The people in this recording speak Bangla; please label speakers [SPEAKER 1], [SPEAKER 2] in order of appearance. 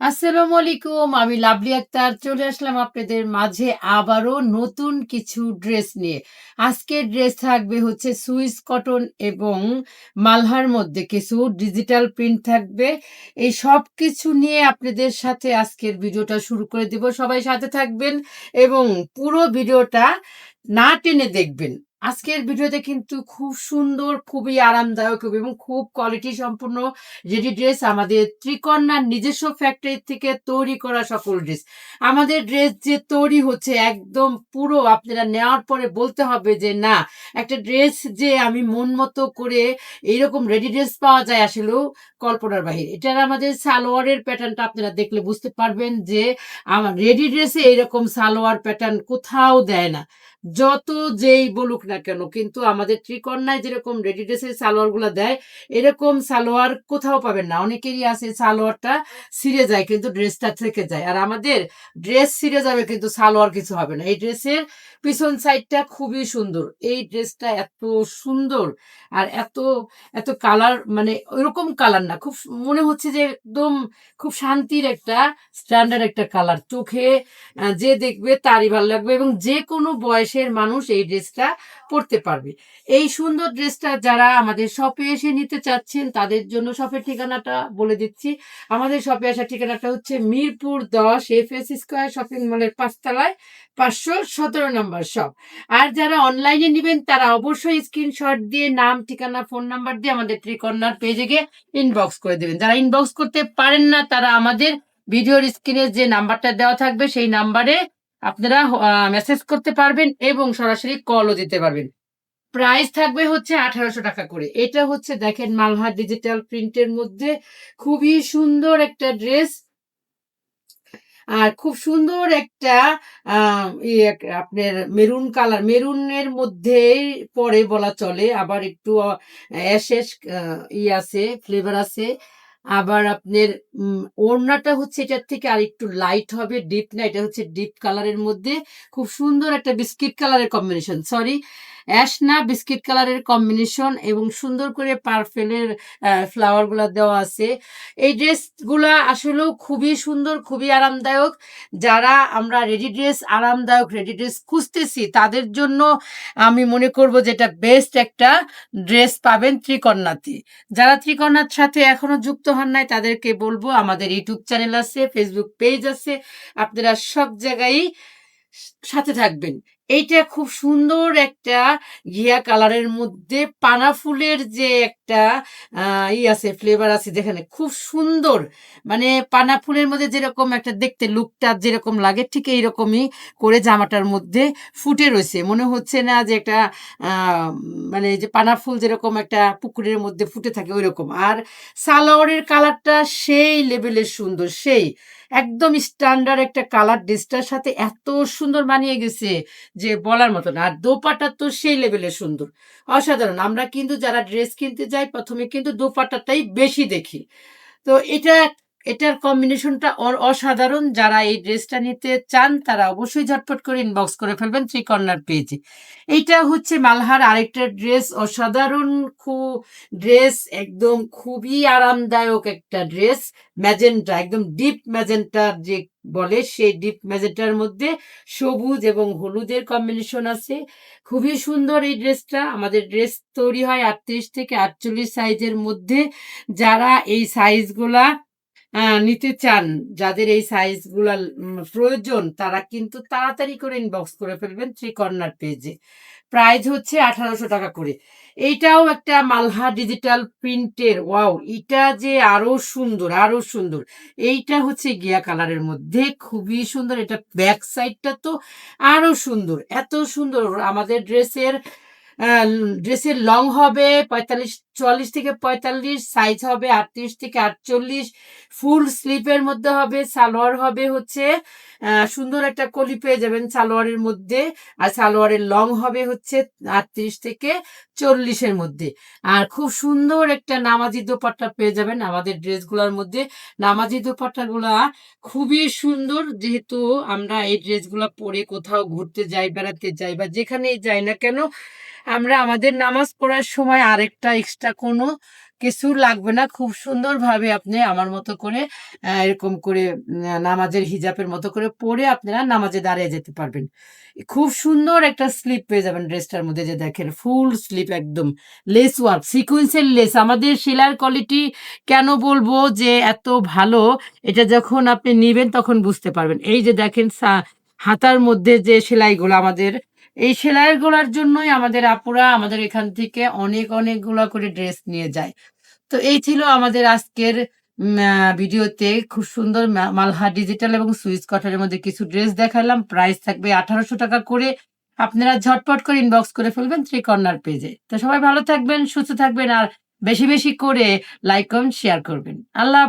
[SPEAKER 1] আসসালামু আলাইকুম, আমি লাভলি আক্তার। চলে আসলাম আপনাদের মাঝে আবারও নতুন কিছু ড্রেস নিয়ে। আজকের ড্রেস থাকবে হচ্ছে সুইস কটন এবং মালহার মধ্যে কিছু ডিজিটাল প্রিন্ট থাকবে। এই সব কিছু নিয়ে আপনাদের সাথে আজকের ভিডিওটা শুরু করে দেব। সবাই সাথে থাকবেন এবং পুরো ভিডিওটা না টেনে দেখবেন। আজকের ভিডিওতে কিন্তু খুব সুন্দর, খুবই আরামদায়ক এবং খুব কোয়ালিটি সম্পূর্ণ রেডি ড্রেস আমাদের ত্রিকন্যার নিজস্ব ফ্যাক্টরি থেকে তৈরি করা সকল ড্রেস আমাদের ড্রেস যে তৈরি হচ্ছে একদম পুরো আপনারা নেওয়ার পরে বলতে হবে যে, না, একটা ড্রেস যে আমি মন মতো করে এইরকম রেডি ড্রেস পাওয়া যায় আসলেও কল্পনার বাহিরে। এটার আমাদের সালোয়ারের প্যাটার্নটা আপনারা দেখলে বুঝতে পারবেন যে, আমার রেডি ড্রেসে এইরকম সালোয়ার প্যাটার্ন কোথাও দেয় না। যত যেই বলুক না কেন? কিন্তু আমাদের ত্রিকন্যায় যেরকম রেডি ড্রেসের সালোয়ারগুলো দেয়, এরকম সালোয়ার কোথাও পাবেন না। অনেকেরই আছে সালোয়ারটা ছিঁড়ে যায় কিন্তু ড্রেসটা থেকে যায়। আর আমাদের ড্রেস ছিঁড়ে যাবে কিন্তু সালোয়ার কিছু হবে না। এই ড্রেসের পিছন সাইডটা খুবই সুন্দর। এই ড্রেসটা এত সুন্দর আর এত এত কালার মানে ওইরকম কালার না। খুব মনে হচ্ছে যে একদম খুব শান্তির একটা, স্ট্যান্ডার্ড একটা কালার। চোখে যে দেখবে তারই ভালো লাগবে এবং যে কোনো বয়সের মানুষ এই ড্রেসটা পরতে পারবে। এই সুন্দর ড্রেসটা যারা আমাদের শপে এসে নিতে চাচ্ছেন, তাদের জন্য শপের ঠিকানাটা বলে দিচ্ছি। আমাদের শপে আসার ঠিকানাটা হচ্ছে মিরপুর দশ এফ এস স্কোয়ার শপিং মলের পাঁচতলায় পাঁচশো সতেরো নম্বর শপ আর যারা অনলাইনে নেবেন, তারা অবশ্যই স্ক্রিনশট দিয়ে নাম, ঠিকানা ফোন নাম্বার দিয়ে আমাদের ত্রিকন্যার পেজে গিয়ে ইনবক্স করে দেবেন। যারা ইনবক্স করতে পারেন না, তারা আমাদের ভিডিওর স্ক্রিনে যে নাম্বারটা দেওয়া থাকবে, সেই নাম্বারে আপনারা মেসেজ করতে পারবেন এবং সরাসরি কলও দিতে পারবেন। প্রাইস থাকবে হচ্ছে আঠারোশো টাকা করে। এটা হচ্ছে দেখেন মালহার ডিজিটাল প্রিন্টের মধ্যে খুবই সুন্দর একটা ড্রেস আর খুব সুন্দর একটা ইয়ে আপনার মেরুন কালার মেরুনের মধ্যে পরে বলা চলে। আবার একটু অ্যাশেষ ই আছে ফ্লেভার আছে। আবার আপনার ওড়নাটা হচ্ছে এটার থেকে আর একটু লাইট হবে ডিপ না, এটা হচ্ছে ডিপ কালারের মধ্যে। খুব সুন্দর একটা বিস্কিট কালারের কম্বিনেশন সরি অ্যাশ না, বিস্কিট কালারের কম্বিনেশন এবং সুন্দর করে পারফেলের ফ্লাওয়ারগুলো দেওয়া আছে। এই ড্রেসগুলা আসলেও খুবই সুন্দর, খুবই আরামদায়ক। যারা আমরা রেডি ড্রেস আরামদায়ক রেডি ড্রেস খুঁজতেছি, তাদের জন্য আমি মনে করব যে এটা বেস্ট একটা ড্রেস পাবেন ত্রিকন্যাতে যারা ত্রিকন্যার সাথে এখনও যুক্ত হন নাই, তাদেরকে বলব, আমাদের ইউটিউব চ্যানেল আছে ফেসবুক পেজ আছে, আপনারা সব জায়গায় সাথে থাকবেন। এইটা খুব সুন্দর একটা ঘিয়া কালারের মধ্যে পানা ফুলের যে একটা ই আছে ফ্লেভার আছে যেখানে খুব সুন্দর। মানে পানা ফুলের মধ্যে যেরকম একটা দেখতে লুকটা যেরকম লাগে, ঠিক এইরকমই করে জামাটার মধ্যে ফুটে রয়েছে। মনে হচ্ছে না যে একটা মানে যে পানা ফুল যেরকম একটা পুকুরের মধ্যে ফুটে থাকে ওই রকম আর সালোয়ারের কালারটা সেই লেভেলের সুন্দর, সেই। একদম স্ট্যান্ডার্ড একটা কালার ড্রেসটার সাথে এত সুন্দর মানিয়ে গেছে। যে বলার মতো না, আর দোপাটা তো সেই লেভেলে সুন্দর। অসাধারণ। আমরা কিন্তু যারা ড্রেস কিনতে যাই, প্রথমে কিন্তু দোপাটাটাই বেশি দেখি। তো এটা এটার কম্বিনেশনটা অসাধারণ। যারা এই ড্রেসটা নিতে চান, তারা অবশ্যই ঝটপট করে ইনবক্স করে ফেলবেন থ্রি কর্নার পেজে এইটা হচ্ছে মালহার আরেকটা ড্রেস, অসাধারণ খুব ড্রেস, একদম খুবই আরামদায়ক একটা ড্রেস। ম্যাজেন্টা, একদম ডিপ ম্যাজেন্টা যে বলে, সেই ডিপ ম্যাজেন্টার মধ্যে সবুজ এবং হলুদের কম্বিনেশন আছে। খুবই সুন্দর এই ড্রেসটা। আমাদের ড্রেস তৈরি হয় আটত্রিশ থেকে আটচল্লিশ সাইজের মধ্যে। যারা এই সাইজগুলা নিতে চান, যাদের এই সাইজগুলা প্রয়োজন, তারা কিন্তু তাড়াতাড়ি করে ইনবক্স করে ফেলবেন থ্রি কর্নার পেজে প্রাইস হচ্ছে আঠারোশো টাকা করে। এইটাও একটা মালহা ডিজিটাল প্রিন্টের ওয়াও এটা যে আরও সুন্দর আরও সুন্দর। এইটা হচ্ছে গিয়া কালারের মধ্যে, খুবই সুন্দর। এটা ব্যাক সাইডটা তো আরও সুন্দর, এত সুন্দর। আমাদের ড্রেসের ড্রেসের লং হবে পঁয়তাল্লিশ চুয়াল্লিশ থেকে পঁয়তাল্লিশ সাইজ হবে আটত্রিশ থেকে আটচল্লিশ ফুল স্লিপের মধ্যে হবে, সালোয়ার হবে হচ্ছে সুন্দর একটা কলি পেয়ে যাবেন সালোয়ারের মধ্যে, আর সালোয়ারের লং হবে হচ্ছে আটত্রিশ থেকে চল্লিশের মধ্যে। আর খুব সুন্দর একটা নামাজি দোপাট্টা পেয়ে যাবেন আমাদের ড্রেসগুলোর মধ্যে। নামাজি দোপাট্টাগুলা খুবই সুন্দর, যেহেতু আমরা এই ড্রেসগুলো পরে কোথাও ঘুরতে যাই, বেড়াতে যাই বা যেখানেই যাই না কেন, আমরা আমাদের নামাজ পড়ার সময় আরেকটা এক্সট্রা কোনো কিছু লাগবে না। খুব সুন্দরভাবে আপনি আমার মতো করে এরকম করে নামাজের হিজাবের মতো করে পরে আপনারা নামাজে দাঁড়িয়ে যেতে পারবেন। খুব সুন্দর একটা স্লিপ পেয়ে যাবেন ড্রেসটার মধ্যে যে দেখেন ফুল স্লিপ একদম। লেস ওয়ার্ক, সিকোয়েন্সের লেস। আমাদের সেলাইয়ের কোয়ালিটি কেন বলব যে এত ভালো, এটা যখন আপনি নেবেন তখন বুঝতে পারবেন। এই যে দেখেন হাতার মধ্যে যে সেলাইগুলো আমাদের, এই সেলাইগুলার জন্যই আমাদের আপুরা আমাদের এখান থেকে অনেক, অনেকগুলা করে ড্রেস নিয়ে যায়। তো এই ছিল আমাদের আজকের ভিডিওতে খুব সুন্দর মালহা ডিজিটাল এবং সুইচ কটনের মধ্যে কিছু ড্রেস দেখালাম। প্রাইস থাকবে ৳১৮০০ করে। আপনারা ঝটপট করে ইনবক্স করে ফেলবেন থ্রি কর্নার পেজে। তো সবাই ভালো থাকবেন, সুস্থ থাকবেন আর বেশি, বেশি করে লাইক, কমেন্ট, শেয়ার করবেন। আল্লাহ